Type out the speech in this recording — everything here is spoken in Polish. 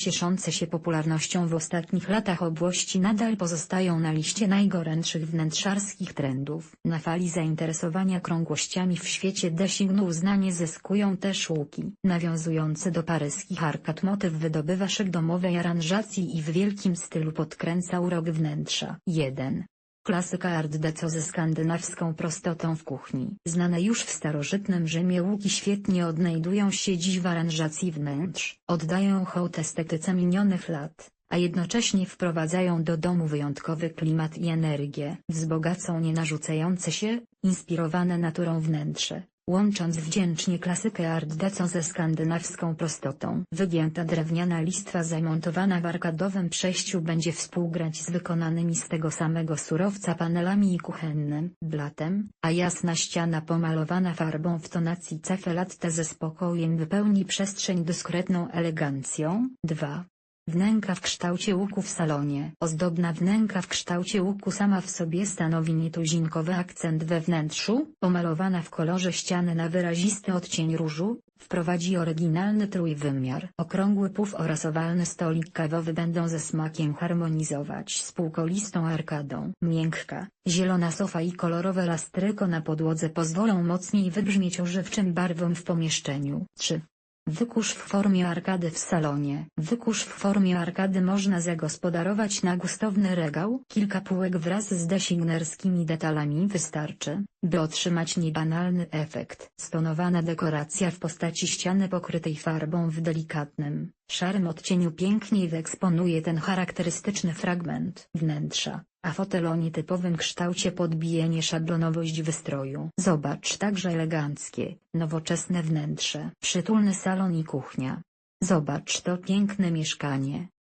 cieszące się popularnością w ostatnich latach obłości nadal pozostają na liście najgorętszych wnętrzarskich trendów. Na fali zainteresowania krągłościami w świecie designu uznanie zyskują też łuki. Nawiązujący do paryskich arkad motyw wydobywa szyk domowej aranżacji i w wielkim stylu podkręca urok wnętrza. 1. Klasyka Art Deco ze skandynawską prostotą w kuchni. Znane już w starożytnym Rzymie łuki świetnie odnajdują się dziś w aranżacji wnętrz. Oddają hołd estetyce minionych lat, a jednocześnie wprowadzają do domu wyjątkowy klimat i energię. Wzbogacą nienarzucające się, inspirowane naturą wnętrze łącząc wdzięcznie klasykę Art Deco ze skandynawską prostotą. Wygięta drewniana listwa zamontowana w arkadowym przejściu będzie współgrać z wykonanymi z tego samego surowca panelami i kuchennym blatem, a jasna ściana pomalowana farbą w tonacji cefe latte ze spokojem wypełni przestrzeń dyskretną elegancją. 2. Wnęka w kształcie łuku w salonie. Ozdobna wnęka w kształcie łuku sama w sobie stanowi nietuzinkowy akcent we wnętrzu, pomalowana w kolorze ściany na wyrazisty odcień różu, wprowadzi oryginalny trójwymiar. Okrągły puf oraz owalny stolik kawowy będą ze smakiem harmonizować z półkolistą arkadą. Miękka, zielona sofa i kolorowe lastryko na podłodze pozwolą mocniej wybrzmieć ożywczym barwom w pomieszczeniu. 3. Wykurz w formie arkady w salonie. Wykurz w formie arkady można zagospodarować na gustowny regał. Kilka półek wraz z designerskimi detalami wystarczy, by otrzymać niebanalny efekt. Stonowana dekoracja w postaci ściany pokrytej farbą w delikatnym, szarym odcieniu pięknie wyeksponuje ten charakterystyczny fragment wnętrza, a fotel o nietypowym kształcie podbije nieszablonowość wystroju. Zobacz także eleganckie, nowoczesne wnętrze. Przytulny salon i kuchnia. Zobacz to piękne mieszkanie,